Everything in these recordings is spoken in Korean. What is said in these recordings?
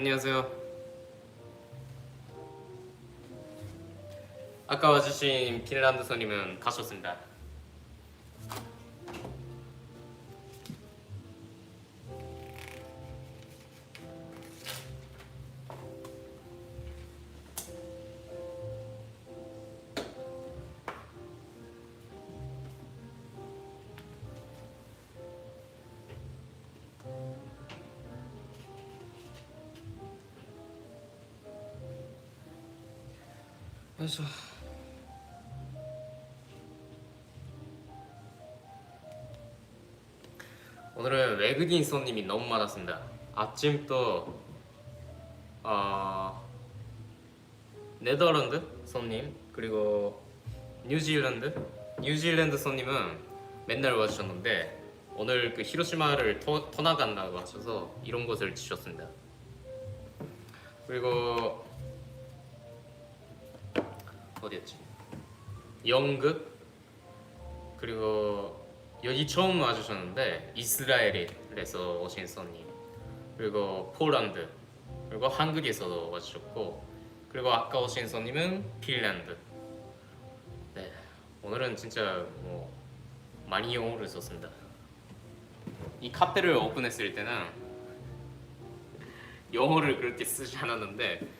안녕하세요. 아까 와주신 핀란드 손님은 가셨습니다. 그래서 오늘은 외국인 손님이 너무 많았습니다. 아침부터 어, 네덜란드 손님 그리고 뉴질랜드 뉴질랜드 손님은 맨날 와주셨는데 오늘 그 히로시마를 터, 떠나간다고 하셔서 이런 곳을 주셨습니다. 그리고 어디였지? 연극? 그리고 여기 처음 와주셨는데 이스라엘에서 오신 손님. 그리고 폴란드. 그리고 한국에서도 와주셨고 그리고 아까 오신 손님은 핀란드. 네 오늘은 진짜 뭐 많이 영어를 썼습니다. 이 카페를 오픈했을 때는 영어를 그렇게 쓰지 않았는데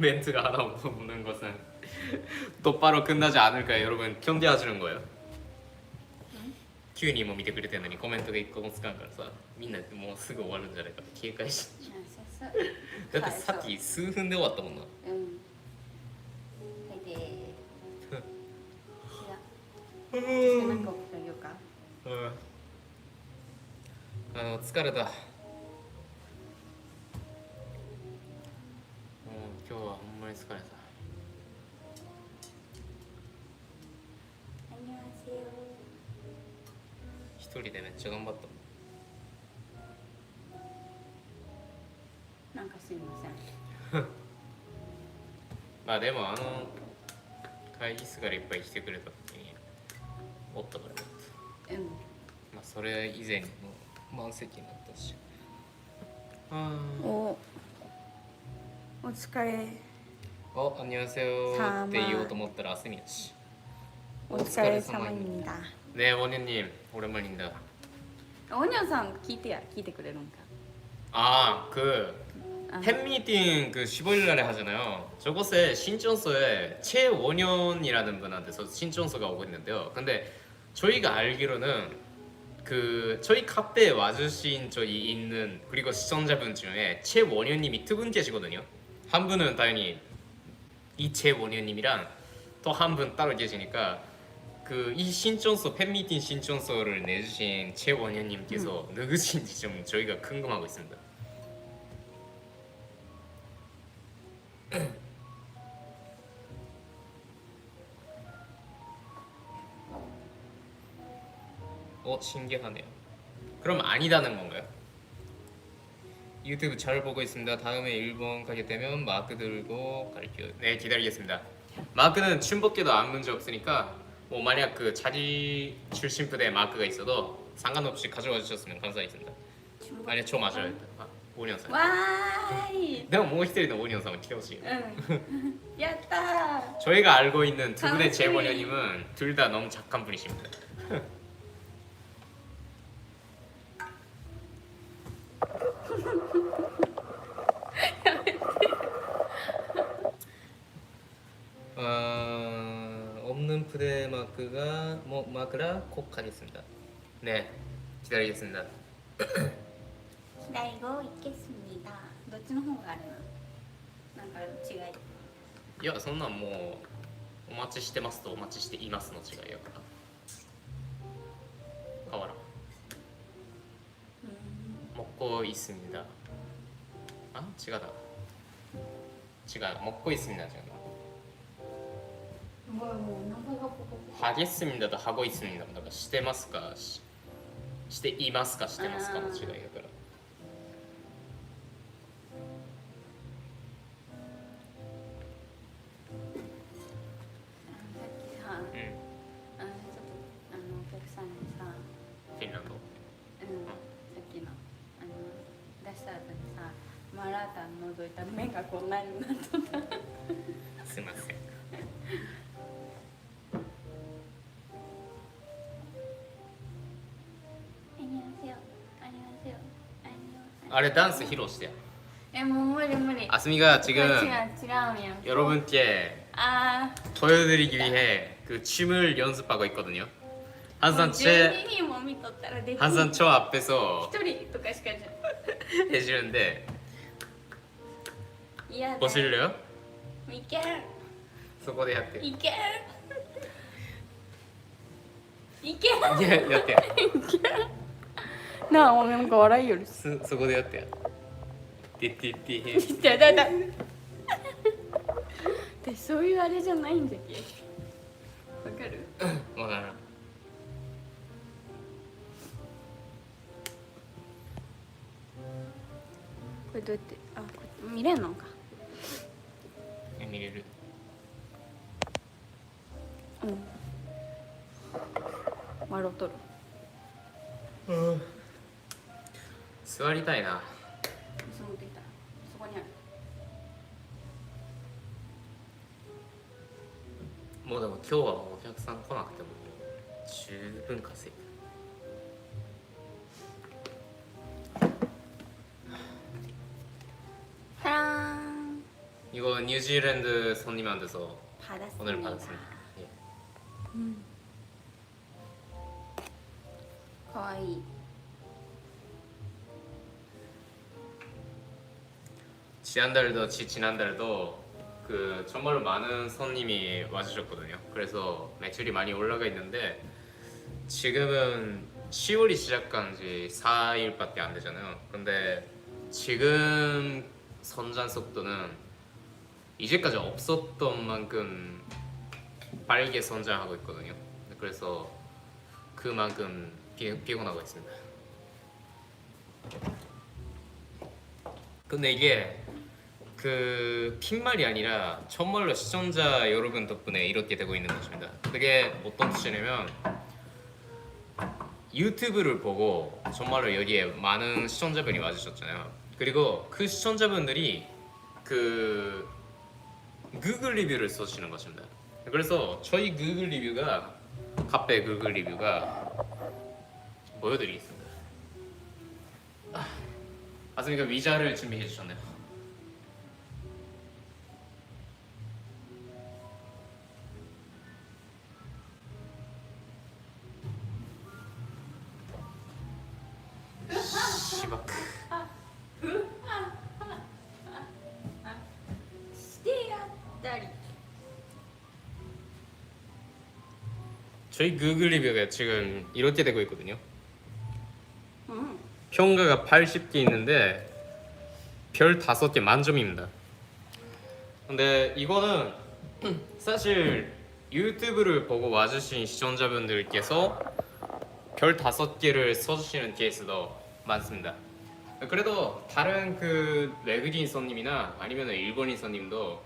멘트가 하나 없는 것은 똑바로 끝나지 않을까 여러분 견뎌하시는 거예요? 9人も見てくれてるのにコメントが1個もつかんからさみんなもうすぐ終わるんじゃないかって警戒しそうそうだってさっき数分で終わったもんなうんはいでいやう背中を広げようかんあの疲れた なんかすみません。まあでもあの会議室からいっぱい来てくれた時におったからよかったうん。まあそれ以前にも満席になったし。あおお疲れ。ーおあんにわせよーって言おうと思ったら休みだし。お疲れ様にだねえおにに俺もにんだおにゃんさん聞いてや聞いてくれるんか。ああく 팬미팅 그 15일 날에 하잖아요. 저곳에 신촌소에 최원현이라는 분한테서 신촌소가 오고 있는데요. 근데 저희가 알기로는 그 저희 카페에 와주신 저희 있는 그리고 시청자분 중에 최원현님이 두 분 계시거든요. 한 분은 당연히 이 최원현님이랑 또 한 분 따로 계시니까 그 이 신촌소 팬미팅 신촌소를 내주신 최원현님께서 누구신지 좀 저희가 궁금하고 있습니다. 어 신기하네요. 그럼 아니다는 건가요? 유튜브 잘 보고 있습니다. 다음에 일본 가게 되면 마크 들고 갈게요. 네 기다리겠습니다. 마크는 춤밖에도 안 문제 없으니까 뭐 만약 그 자리 출신 부대 마크가 있어도 상관없이 가져와 주셨으면 감사하겠습니다. 아니 저 맞아요. 아, 오니언상. わーいでももう一人のオニオンさんも来てほしい。うんやったー 저희가 알고 있는 두 분의 감사해요. 재원녀님은 둘 다 너무 착한 분이십니다. 어, 없는 푸대 마크가 뭐 마크라 꼭 가겠습니다. 네, 기다리겠습니다. 左語行けすみだどっちの方があるななんか違いいやそんなんもうお待ちしてますとお待ちしていますの違いやから変わらん먹고있습니다 아?違うだ違う먹고있습니다違う もうもうお腹がポコポコ 하겠습니다도 하고 있습니다. 다してますかししていますかしてますかの違いだから。 안녕. 아래 댄스披露して. 에, 뭐 무리 무리. 아스미가 지금 아, 지금 지금 여러분께 아, 보여드리기 위해 그 춤을 연습하고 있거든요. 항상 제 12人も見とったらできん 항상 저 앞에서 一人とかしかじゃ 해주는데 嫌だ 보실래요? いける 소고대 할때 いけるいける 예, 여태 なあ、もうなんか笑いよる。そそこでやってやんてでてってへ。で、そういうあれじゃないんだっけ。わかる。わからんこれどうやって、あ、こ見れんのか。え見れるうん。丸を取る。うん座りたいなそのってきたそこにあるもうでも今日はお客さん来なくても十分稼いで 짜란 이거 뉴질랜드 손님한테서 받았습니다 오늘 받았습니다. 지난달도 지 지난달도 그 정말로 많은 손님이 와주셨거든요. 그래서 매출이 많이 올라가 있는데 지금은 10월이 시작한 지 4일밖에 안 되잖아요. 근데 지금 선장 속도는 이제까지 없었던 만큼 빠르게 선장하고 있거든요. 그래서 그만큼 피, 피곤하고 있습니다. 근데 이게 그 핀말이 아니라 정말로 시청자 여러분 덕분에 이렇게 되고 있는 것입니다. 그게 어떤 뜻이냐면 유튜브를 보고 정말로 여기에 많은 시청자분이 와주셨잖아요. 그리고 그 시청자분들이 그 구글 리뷰를 써주시는 것입니다. 그래서 저희 구글 리뷰가 카페 구글 리뷰가 보여드리겠습니다. 아, 아스미가 위자를 준비해 주셨네요. 저희 구글 리뷰가 지금 이렇게 되고 있거든요. うん 평가가 80개 있는데 별 5개 만점입니다. 근데 이거는 사실 유튜브를 보고 와주신 시청자분들께서 별 5개를 써주시는 케이스도 많습니다. 그래도 다른 그 외국인 손님이나 아니면 일본인 손님도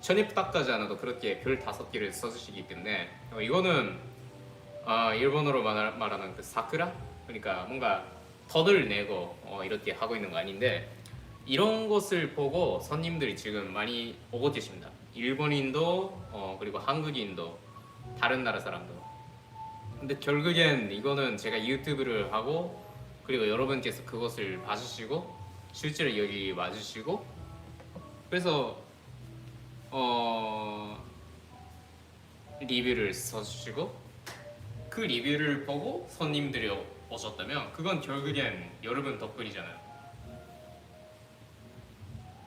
전혀 부탁하지 않아도 그렇게 별 5개를 써주시기 때문에 어, 이거는 아, 일본어로 말, 말하는 그 사쿠라? 그러니까 뭔가 덧을 내고 어, 이렇게 하고 있는 거 아닌데 이런 것을 보고 손님들이 지금 많이 오고 계십니다. 일본인도 어, 그리고 한국인도 다른 나라 사람도. 근데 결국엔 이거는 제가 유튜브를 하고 그리고 여러분께서 그것을 봐주시고 실제로 여기 와주시고 그래서 어 리뷰를 써주시고 그 리뷰를 보고 손님들이 오- 오셨다면 그건 결국엔 여러분 덕분이잖아요.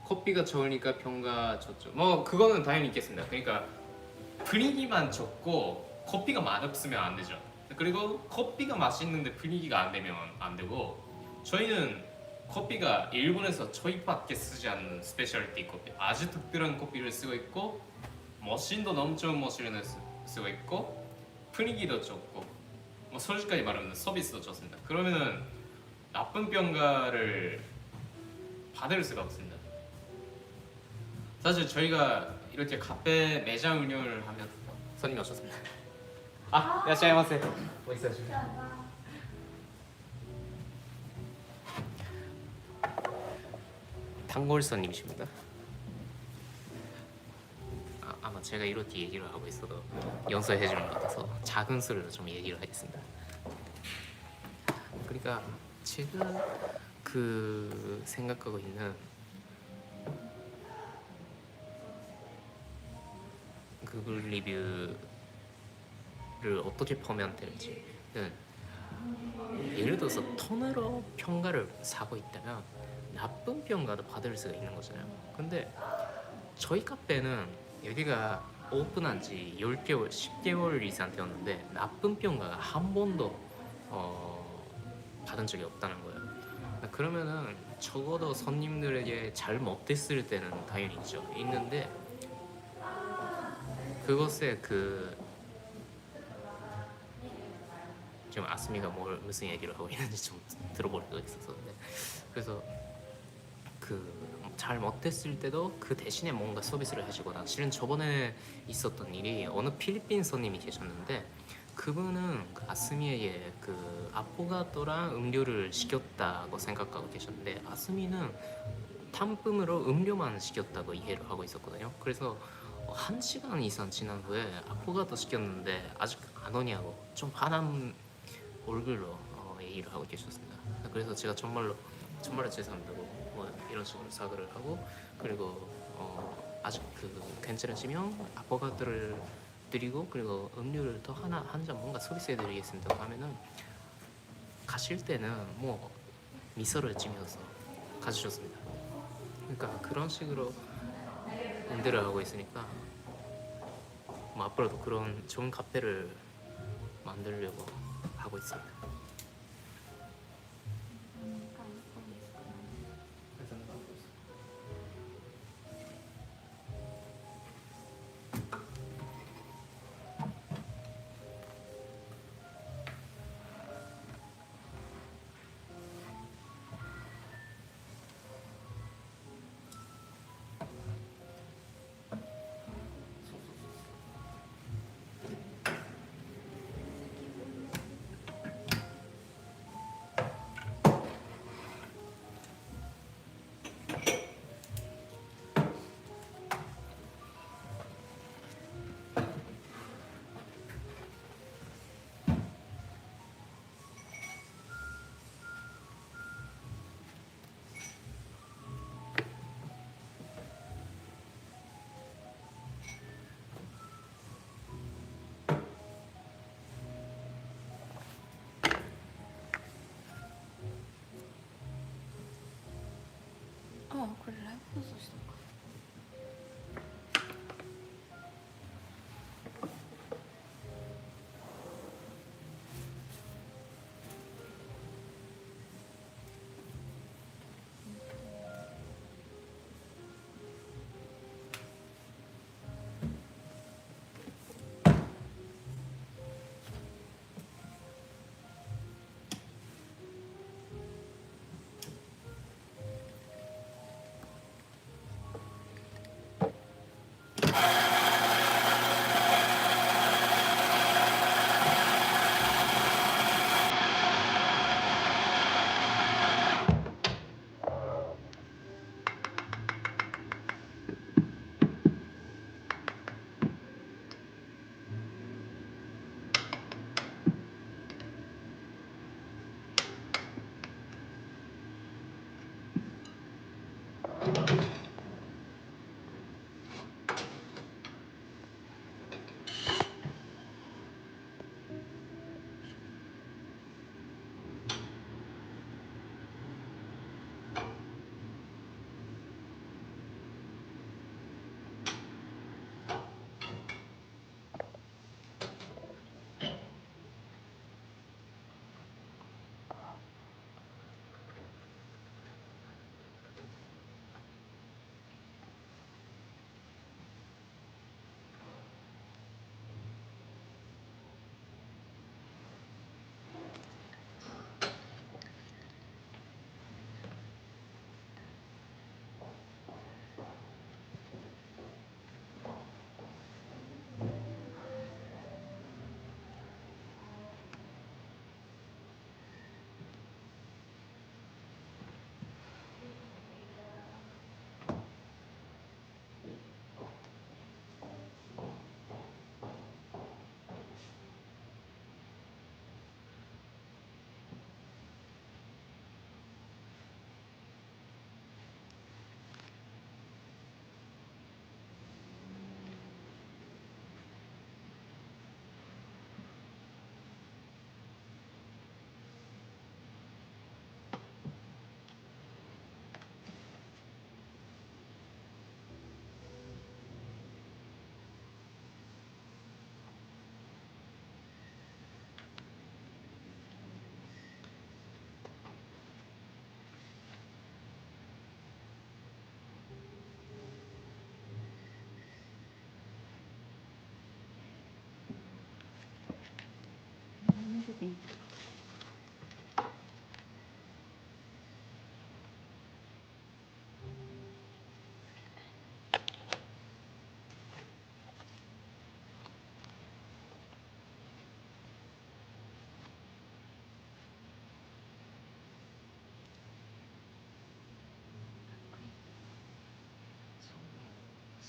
커피가 좋으니까 평가 좋죠. 뭐 그거는 당연히 있겠습니다. 그러니까 분위기만 좋고 커피가 맛없으면 안 되죠. 그리고 커피가 맛있는데 분위기가 안 되면 안 되고 저희는 커피가 일본에서 저희밖에 쓰지 않는 스페셜티 커피 아주 특별한 커피를 쓰고 있고 머신도 엄청 머신을 쓰- 쓰고 있고 분위기도 좋고 뭐 솔직하게 말하면 서비스도 좋습니다. 그러면은 나쁜 평가를 받을 수가 없습니다. 사실 저희가 이렇게 카페 매장 운영을 하면 손님 오셨습니다. 아, 야시아이마세. 멋있어요. 단골 손님이십니다. 제가 이렇게 얘기를 하고 있어도 용서해 주는 것 같아서 작은 소리로 좀 얘기를 하겠습니다. 그러니까 제가 그 생각하고 있는 구글 리뷰를 어떻게 보면 될지는 예를 들어서 톤으로 평가를 사고 있다면 나쁜 평가도 받을 수가 있는 거잖아요. 근데 저희 카페는 여기가 오픈한 지 10개월, 10개월 이상 되었는데 나쁜 평가가 한 번도 어, 받은 적이 없다는 거예요. 그러면은 적어도 손님들에게 잘 못됐을 때는 당연히 있죠. 있는데 그것에 그 지금 아스미가 뭘 무슨 얘기를 하고 있는지 좀 들어보려고 했었는데 그래서 그 잘 못했을 때도 그 대신에 뭔가 서비스를 해주거나 실은 저번에 있었던 일이 어느 필리핀 손님이 계셨는데 그분은 그 아스미에게 그 아포가토랑 음료를 시켰다고 생각하고 계셨는데 아스미는 단품으로 음료만 시켰다고 이해를 하고 있었거든요. 그래서 어, 한 시간 이상 지난 후에 아포가토 시켰는데 아직 안 오냐고 좀 화난 얼굴로 어, 얘기를 하고 계셨습니다. 그래서 제가 정말로 정말로 죄송합니다고 뭐 이런 식으로 사과를 하고 그리고 어, 아직 그 괜찮으시면 아포가토를 드리고 그리고 음료를 더 하나 한 잔 뭔가 서비스해 드리겠습니다 하면은 가실 때는 뭐 미소를 지면서 가주셨습니다. 그러니까 그런 식으로 응대를 하고 있으니까 뭐 앞으로도 그런 좋은 카페를 만들려고 하고 있습니다. 그래 해보고 싶어.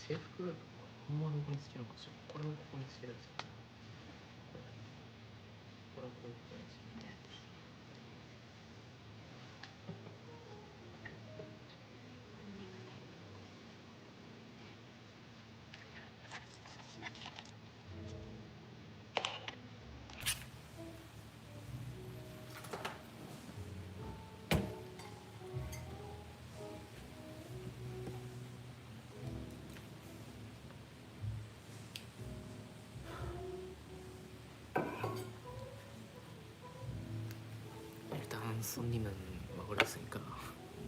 制服ほんまどこにつけるんですよこれもここにつけるんですよ 손님은 먹으랬으니까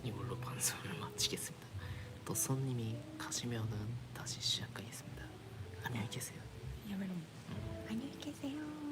이걸로 방송을 마치겠습니다. 또 손님이 가시면은 다시 시작하겠습니다. 안녕히 계세요. 여러분 안녕히 계세요.